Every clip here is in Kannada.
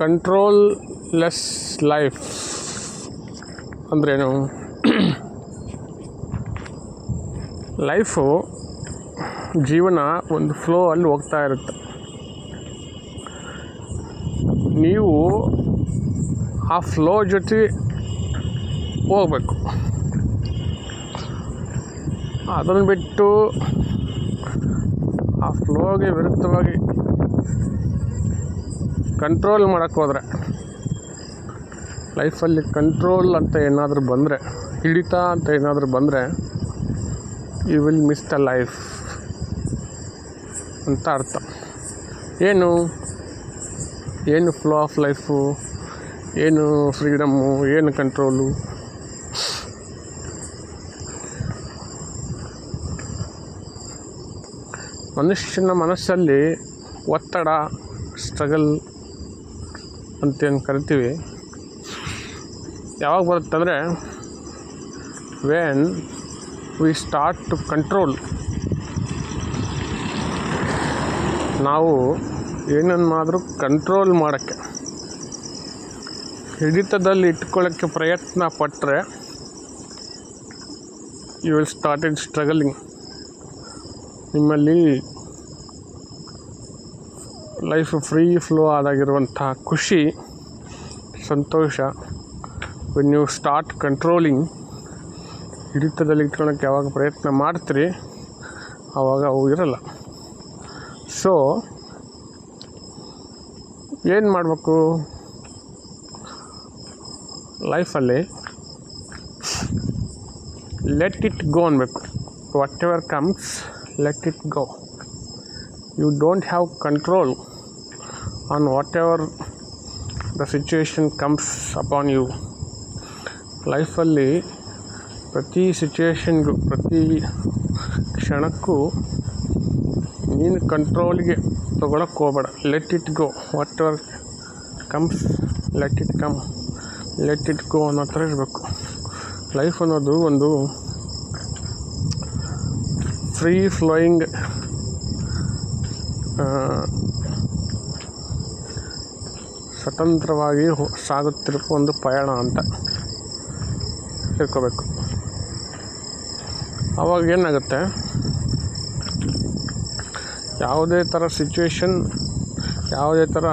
ಕಂಟ್ರೋಲ್ ಲೆಸ್ ಲೈಫ್ ಅಂದ್ರೇನು? ಲೈಫು ಜೀವನ ಒಂದು ಫ್ಲೋ ಅಲ್ಲಿ ಹೋಗ್ತಾ ಇರುತ್ತೆ. ನೀವು ಆ ಫ್ಲೋ ಜೊತೆ ಹೋಗ್ಬೇಕು. ಅದನ್ನು ಬಿಟ್ಟು ಆ ಫ್ಲೋಗೆ ವಿರುದ್ಧವಾಗಿ ಕಂಟ್ರೋಲ್ ಮಾಡೋಕ್ಕೋದ್ರೆ ಲೈಫಲ್ಲಿ ಕಂಟ್ರೋಲ್ ಅಂತ ಏನಾದರೂ ಬಂದರೆ, ಹಿಡಿತ ಅಂತ ಏನಾದರೂ ಬಂದರೆ you will miss the life ಅಂತ ಅರ್ಥ. ಏನು? ಏನು ಫ್ಲೋ ಆಫ್ ಲೈಫು ಏನು ಫ್ರೀಡಮ್ಮು ಏನು ಕಂಟ್ರೋಲು ಮನುಷ್ಯನ ಮನಸ್ಸಲ್ಲಿ ಒತ್ತಡ ಸ್ಟ್ರಗಲ್ ಅಂತೇನು ಕರಿತೀವಿ. ಯಾವಾಗ ಬರುತ್ತಂದರೆ when we start to control ನಾವು ಏನನ್ನಾದರೂ ಕಂಟ್ರೋಲ್ ಮಾಡೋಕ್ಕೆ, ಹಿಡಿತದಲ್ಲಿ ಇಟ್ಕೊಳ್ಳೋಕ್ಕೆ ಪ್ರಯತ್ನ ಪಟ್ಟರೆ you will start in struggling ನಿಮ್ಮಲ್ಲಿ ಲೈಫ್ ಫ್ರೀ ಫ್ಲೋ ಆದಾಗಿರುವಂಥ ಖುಷಿ, ಸಂತೋಷ. ವೆನ್ ಯು ಸ್ಟಾರ್ಟ್ ಕಂಟ್ರೋಲಿಂಗ್ ಹಿಡಿತದಲ್ಲಿ ಇಟ್ಕೊಳಕ್ಕೆ ಯಾವಾಗ ಪ್ರಯತ್ನ ಮಾಡ್ತೀರಿ ಆವಾಗ ಅವು ಇರಲ್ಲ. ಸೊ ಏನು ಮಾಡಬೇಕು? ಲೈಫಲ್ಲಿ ಲೆಟ್ ಇಟ್ ಗೋ ಅನ್ಬೇಕು. Whatever comes let it go you don't have control on whatever the situation comes upon you ಲೈಫಲ್ಲಿ ಪ್ರತಿ ಸಿಚುವೇಶನ್ಗೂ ಪ್ರತಿ ಕ್ಷಣಕ್ಕೂ ನೀನು ಕಂಟ್ರೋಲ್ಗೆ ತೊಗೊಳಕ್ಕೆ ಹೋಗಬೇಡ. Let it go whatever comes let it come let it go ಅನ್ನೋ ಥರ ಇರಬೇಕು. ಲೈಫ್ ಅನ್ನೋದು ಒಂದು ಫ್ರೀ ಫ್ಲೋಯಿಂಗ್ ಸ್ವತಂತ್ರವಾಗಿ ಸಾಗುತ್ತಿರುವ ಒಂದು ಪಯಣ ಅಂತ ತಿಳ್ಕೋಬೇಕು. ಆವಾಗ ಏನಾಗುತ್ತೆ? ಯಾವುದೇ ಥರ ಸಿಚುವೇಶನ್ ಯಾವುದೇ ಥರ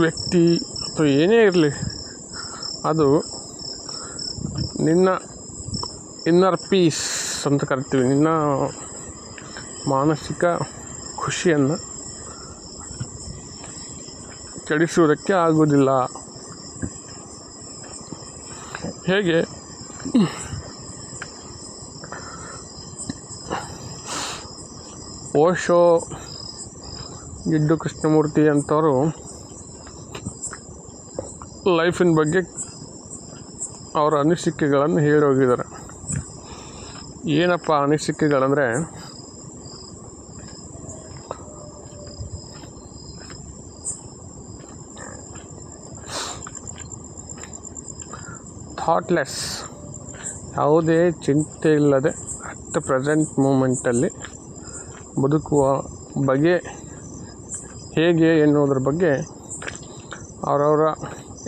ವ್ಯಕ್ತಿ ಅಥವಾ ಏನೇ ಇರಲಿ, ಅದು ನಿನ್ನ ಇನ್ನರ್ ಪೀಸ್ ಅಂತ ಕರಿತೀವಿ. ನಿನ್ನ ಮಾನಸಿಕ ಖುಷಿಯನ್ನು ಕೆಡಿಸುವುದಕ್ಕೆ ಆಗುವುದಿಲ್ಲ. ಹೇಗೆ? ಓಶೋ ಗಿಡ್ಡು ಕೃಷ್ಣಮೂರ್ತಿ ಅಂಥವರು ಲೈಫಿನ ಬಗ್ಗೆ ಅವರ ಅನಿಸಿಕೆಗಳನ್ನು ಹೇಳೋಗಿದ್ದಾರೆ ಏನಪ್ಪ ಅನಿಸಿಕೆಗಳಂದರೆ ಥಾಟ್ಲೆಸ್ ಯಾವುದೇ ಚಿಂತೆ ಇಲ್ಲದೆ ಅಟ್ ಪ್ರೆಸೆಂಟ್ ಮೂಮೆಂಟಲ್ಲಿ ಬದುಕುವ ಬಗೆ ಹೇಗೆ ಎನ್ನುವುದರ ಬಗ್ಗೆ ಅವರವರ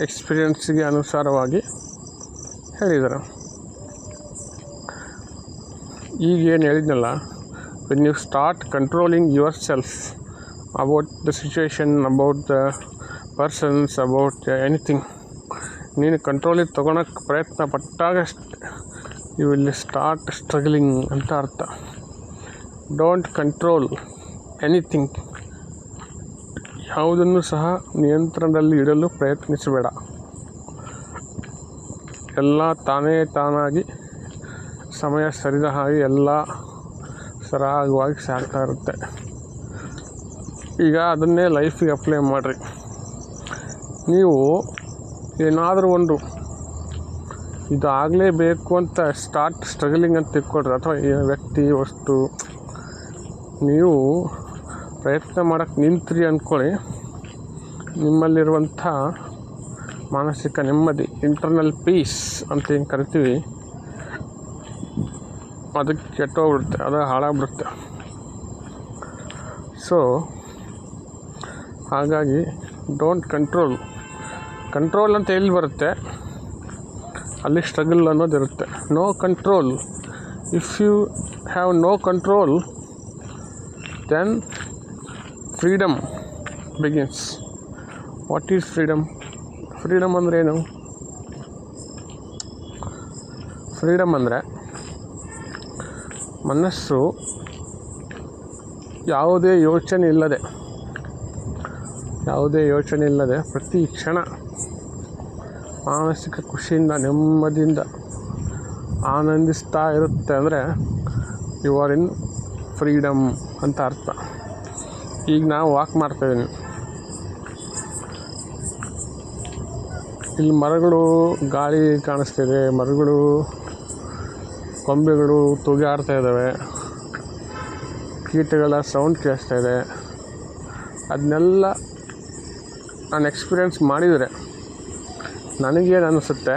ಎಕ್ಸ್ಪೀರಿಯನ್ಸ್ಗೆ ಅನುಸಾರವಾಗಿ ಹೇಳಿದರು. ಈಗ ಏನು ಹೇಳಿದ್ನಲ್ಲ when you start controlling yourself about the situation about the persons about anything ನೀನು ಕಂಟ್ರೋಲಿಗೆ ತೊಗೊಳಕ್ಕೆ ಪ್ರಯತ್ನ ಪಟ್ಟಾಗ ಯು ವಿಲ್ ಸ್ಟಾರ್ಟ್ ಸ್ಟ್ರಗ್ಲಿಂಗ್ ಅಂತ ಅರ್ಥ. ಡೋಂಟ್ ಕಂಟ್ರೋಲ್ ಎನಿಥಿಂಗ್ ಯಾವುದನ್ನು ಸಹ ನಿಯಂತ್ರಣದಲ್ಲಿ ಇಡಲು ಪ್ರಯತ್ನಿಸಬೇಡ. ಎಲ್ಲ ತಾನೇ ತಾನಾಗಿ ಸಮಯ ಸರಿದ ಹಾಗೆ ಎಲ್ಲ ಸರಾಗವಾಗಿ ಸಾಗ್ತಾ ಇರುತ್ತೆ. ಈಗ ಅದನ್ನೇ ಲೈಫಿಗೆ ಅಪ್ಲೈ ಮಾಡಿರಿ. ನೀವು ಏನಾದರೂ ಒಂದು ಇದು ಆಗಲೇಬೇಕು ಅಂತ ಸ್ಟಾರ್ಟ್ ಸ್ಟ್ರಗಲಿಂಗ್ ಅಂತ ತಿಳ್ಕೊಳ್ರಿ. ಅಥವಾ ವ್ಯಕ್ತಿ, ವಸ್ತು, ನೀವು ಪ್ರಯತ್ನ ಮಾಡೋಕ್ಕೆ ನಿಂತ್ರಿ ಅಂದ್ಕೊಳ್ಳಿ ನಿಮ್ಮಲ್ಲಿರುವಂಥ ಮಾನಸಿಕ ನೆಮ್ಮದಿ ಇಂಟರ್ನಲ್ ಪೀಸ್ ಅಂತ ಏನು ಕರಿತೀವಿ, ಅದಕ್ಕೆ ಕೆಟ್ಟೋಗ್ಬಿಡುತ್ತೆ, ಅದು ಹಾಳಾಗ್ಬಿಡುತ್ತೆ. ಸೊ ಹಾಗಾಗಿ ಡೋಂಟ್ ಕಂಟ್ರೋಲ್ ಕಂಟ್ರೋಲ್ ಅಂತ ಎಲ್ಲಿ ಬರುತ್ತೆ? ಅಲ್ಲಿ ಸ್ಟ್ರಗಲ್ ಅನ್ನೋದು ಇರುತ್ತೆ. No control if you have no control then freedom begins what is freedom freedom ಅಂದರೆ ಏನು? ಫ್ರೀಡಮ್ ಅಂದರೆ ಮನಸ್ಸು ಯಾವುದೇ ಯೋಚನೆ ಇಲ್ಲದೆ, ಯಾವುದೇ ಯೋಚನೆ ಇಲ್ಲದೆ ಪ್ರತಿ ಕ್ಷಣ ಮಾನಸಿಕ ಖುಷಿಯಿಂದ, ನೆಮ್ಮದಿಯಿಂದ ಆನಂದಿಸ್ತಾ ಇರುತ್ತೆ ಅಂದರೆ ಯು ಆರ್ ಇನ್ ಫ್ರೀಡಮ್ ಅಂತ ಅರ್ಥ. ಈಗ ನಾವು ವಾಕ್ ಮಾಡ್ತಾಯಿದ್ದೀನಿ ಇಲ್ಲಿ ಮರಗಳು ಗಾಳಿ ಕಾಣಿಸ್ತಿದೆ, ಮರಗಳು, ಕೊಂಬೆಗಳು ತೂಗಾಡ್ತಾ ಇದ್ದಾವೆ. ಕೀಟಗಳ ಸೌಂಡ್ ಕೇಳಿಸ್ತಾ ಇದೆ. ಅದನ್ನೆಲ್ಲ ನಾನು ಎಕ್ಸ್ಪೀರಿಯೆನ್ಸ್ ಮಾಡಿದರೆ ನನಗೇನು ಅನಿಸುತ್ತೆ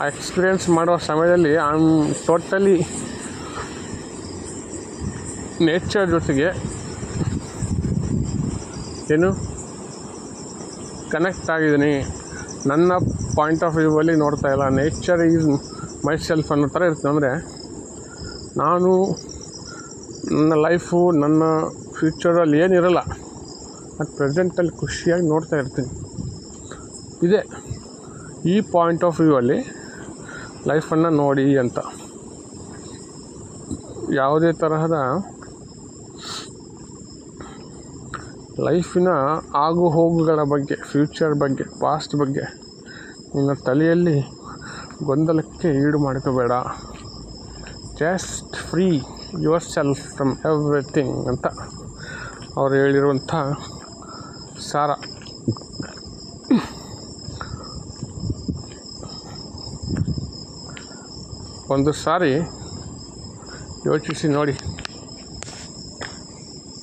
ಆ ಎಕ್ಸ್ಪೀರಿಯೆನ್ಸ್ ಮಾಡೋ ಸಮಯದಲ್ಲಿ ಐ ಆಮ್ ಟೋಟಲಿ ನೇಚರ್ ಜೊತೆಗೆ ಏನು ಕನೆಕ್ಟ್ ಆಗಿದ್ದೀನಿ. ನನ್ನ ಪಾಯಿಂಟ್ ಆಫ್ ವ್ಯೂವಲ್ಲಿ ನೋಡ್ತಾ ಇಲ್ಲ. ನೇಚರ್ ಈಸ್ ಮೈ ಸೆಲ್ಫ್ ಅನ್ನೋ ಥರ ಇರ್ತದೆ ಅಂದರೆ ನಾನು ನನ್ನ ಲೈಫು ನನ್ನ ಫ್ಯೂಚರಲ್ಲಿ ಏನಿರಲ್ಲ. ಅದು ಪ್ರೆಸೆಂಟಲ್ಲಿ ಖುಷಿಯಾಗಿ ನೋಡ್ತಾ ಇರ್ತೀನಿ. ಇದೆ. ಈ ಪಾಯಿಂಟ್ ಆಫ್ ವ್ಯೂವಲ್ಲಿ ಲೈಫನ್ನು ನೋಡಿ ಅಂತ. ಯಾವುದೇ ತರಹದ ಲೈಫಿನ ಆಗು ಹೋಗುಗಳ ಬಗ್ಗೆ ಫ್ಯೂಚರ್ ಬಗ್ಗೆ ಪಾಸ್ಟ್ ಬಗ್ಗೆ ನಿನ್ನ ತಲೆಯಲ್ಲಿ ಗೊಂದಲಕ್ಕೆ ಈಡು ಮಾಡ್ಕೋಬೇಡ. Just free yourself from everything ಅಂತ ಅವ್ರು ಹೇಳಿರುವಂಥ ಸಾರ. ಒಂದು ಸಾರಿ ಯೋಚಿಸಿ ನೋಡಿ.